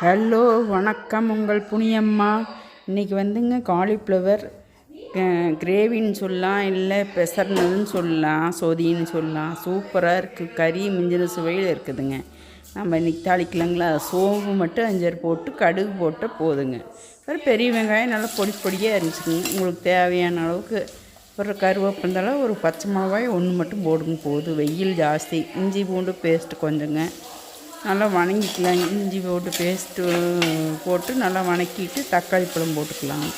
Hello வணக்கம் உங்கள் புனியம்மா. இன்றைக்கி வந்துங்க காலிஃப்ளவர் கிரேவின்னு சொல்லலாம் இல்லை பெசர்னதுன்னு சொல்லலாம் சொதின்னு சொல்லலாம். சூப்பராக இருக்குது கறி மிஞ்சின சுவையில் இருக்குதுங்க. நம்ம இன்றைக்கி தாளிக்கலாங்களா? சோம்பு மட்டும் அஞ்சாறு போட்டு கடுகு போட்டு போதுங்க. ஒரு பெரிய வெங்காயம் நல்லா பொடி பொடியாக இருந்துச்சுங்க. உங்களுக்கு தேவையான அளவுக்கு ஒரு கருவேப்பந்தலை ஒரு பச்சை மிளகாய் ஒன்று மட்டும் போடுங்க. போதும். வெயில் ஜாஸ்தி. இஞ்சி பூண்டு பேஸ்ட்டு கொஞ்சங்க. நல்லா வணங்கிக்கலாம். இஞ்சி போட்டு பேஸ்ட்டு போட்டு நல்லா வணக்கிட்டு தக்காளி பழம் போட்டுக்கலாம்.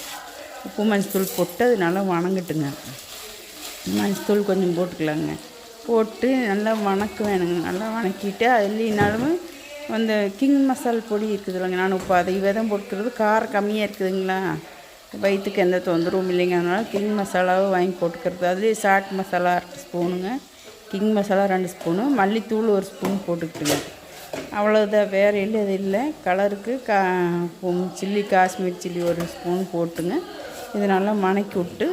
உப்பு மஞ்சத்தூள் போட்டு அது நல்லா வணங்கட்டுங்க. மஞ்சத்தூள் கொஞ்சம் போட்டுக்கலாங்க. போட்டு நல்லா வணக்க வேணுங்க நல்லா வணக்கிட்டு அதுலேனாலும் அந்த கிங் மசால் பொடி இருக்குது இல்லைங்க. நான் இப்போ அதை விதம் போட்டுக்கிறது. காரம் கம்மியாக இருக்குதுங்களா? வயிற்றுக்கு எந்த தொந்தரவும் இல்லைங்க. அதனால் கிங் மசாலாவும் வாங்கி போட்டுக்கிறது. அதுலேயே சாட் மசாலா அரை ஸ்பூனுங்க. கிங் மசாலா ரெண்டு ஸ்பூனு. மல்லித்தூள் ஒரு ஸ்பூன் போட்டுக்கிட்டுங்க. அவ்வளோதான் வேறு இல்லை இது இல்லை. கலருக்கு கா சில்லி காஷ்மீர் சில்லி ஒரு ஸ்பூன் போட்டுங்க. இது நல்லா வணக்கி விட்டு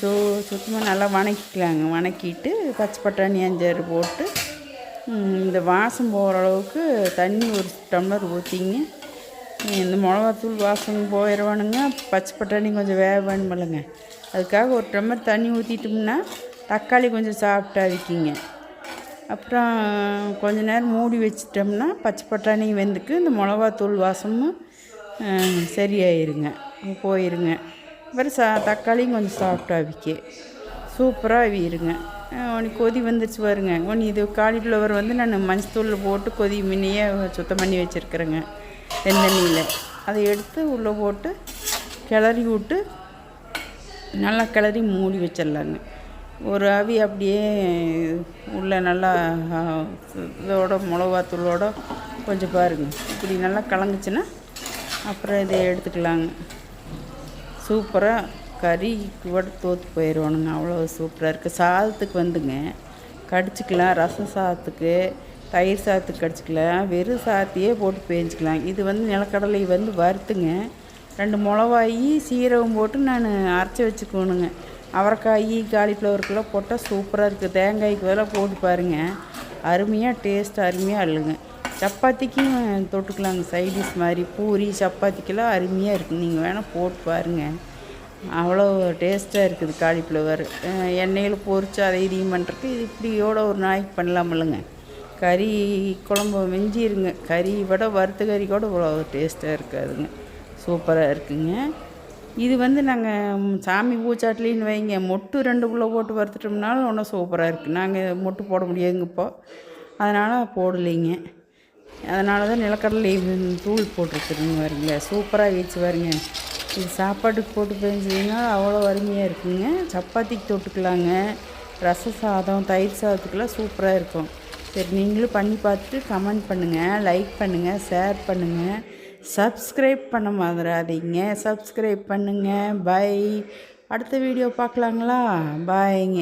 சோ சுத்தமாக நல்லா வணக்கிக்கலாங்க. வணக்கிட்டு பச்சை பட்டாணி அஞ்சாறு போட்டு இந்த வாசம் போகிற அளவுக்கு தண்ணி ஒரு டம்ளர் ஊற்றிங்க இந்த மிளகாத்தூள் வாசம் போயிடுவானுங்க பச்சை பட்டாணி கொஞ்சம் வேக வேணுமில்லைங்க அதுக்காக ஒரு டம்ளர் தண்ணி ஊற்றிட்டோம்னா தக்காளி கொஞ்சம் சாப்பிட்டா விற்கிங்க அப்புறம் கொஞ்ச நேரம் மூடி வச்சிட்டோம்னா பச்சை பட்டாணி வெந்துக்கு இந்த மிளகாத்தூள் வாசமும் சரியாயிருங்க. போயிருங்க. அப்புறம் சா தக்காளியும் கொஞ்சம் சாஃப்டாக அவிக்கு சூப்பராக அவியிருங்க உனக்கு கொதி வந்துச்சு பாருங்க. ஒன்று இது காலிஃப்ளவர் வந்து நான் மஞ்சத்தூளில் போட்டு கொதி முன்னையே சுத்தம் பண்ணி வச்சுருக்குறேங்க வெந்தண்ணியில். அதை எடுத்து உள்ளே போட்டு கிளறி விட்டு நல்லா கிளறி மூடி வச்சிடலாங்க. ஒரு அவி அப்படியே உள்ளே நல்லா இதோட மிளகாத்தூளோட கொஞ்சம் பாருங்கள் இப்படி நல்லா கலங்குச்சுன்னா அப்புறம் இதை எடுத்துக்கலாங்க. சூப்பராக கறி கூட தோற்று போயிடுவானுங்க. அவ்வளோ சூப்பராக இருக்குது சாதத்துக்கு வந்துங்க. கடிச்சிக்கலாம். ரசம் சாதத்துக்கு தயிர் சாதத்துக்கு கடிச்சிக்கலாம். வெறும் சாத்தையே போட்டு பேஞ்சிக்கலாம். இது வந்து நிலக்கடலை வந்து வறுத்துங்க. ரெண்டு மிளவாயி சீரகம் போட்டு நான் அரைச்சி வச்சுக்கணுங்க அவரைக்காய் காலிஃப்ளவருக்கெல்லாம் போட்டால் சூப்பராக இருக்குது தேங்காய்க்கு வேலை போட்டு பாருங்கள் அருமையாக டேஸ்ட் அருமையாக இல்லைங்க சப்பாத்திக்கும் தொட்டுக்கலாங்க. சைடிஷ் மாதிரி பூரி சப்பாத்திக்கெல்லாம் அருமையாக இருக்குது நீங்கள் வேணால் போட்டு பாருங்கள் அவ்வளோ டேஸ்ட்டாக இருக்குது காலிஃப்ளவர். எண்ணெயில் பொறிச்சு அதை இதையும் பண்ணுறதுக்கு இது இப்படியோட ஒரு பண்ணலாம் இல்லைங்க. கறி குழம்பு மிஞ்சிருங்க கறி விட வறுத்த கறி கூட இவ்வளோ டேஸ்ட்டாக இருக்காதுங்க. சூப்பராக இருக்குங்க. இது வந்து நாங்கள் சாமி பூச்சாட்லின்னு வைங்க. மொட்டு ரெண்டு கிலோ போட்டு வறுத்துட்டோம்னாலும் ஒன்றும் சூப்பராக இருக்குது நாங்கள் மொட்டு போட முடியாதுங்க இப்போ. அதனால் போடலைங்க. அதனால தான் நிலக்கடலை தூள் போட்டிருக்குறீங்க வரீங்க சூப்பராக வீச்சு வருங்க இது சாப்பாட்டுக்கு போட்டு பெஞ்சிங்கன்னா அவ்வளோ அருமையாக இருக்குங்க. சப்பாத்திக்கு தொட்டுக்கலாங்க. ரச சாதம் தயிர் சாதத்துக்கெல்லாம் சூப்பராக இருக்கும். சரி நீங்களும் பண்ணி பார்த்துட்டு கமெண்ட் பண்ணுங்கள் லைக் பண்ணுங்கள் ஷேர் பண்ணுங்கள் சப்ஸ்கிரைப் பண்ண மறந்துடாதீங்க. சப்ஸ்கிரைப் பண்ணுங்கள் பாய் அடுத்த வீடியோ பார்க்கலாங்களா? பாய்ங்க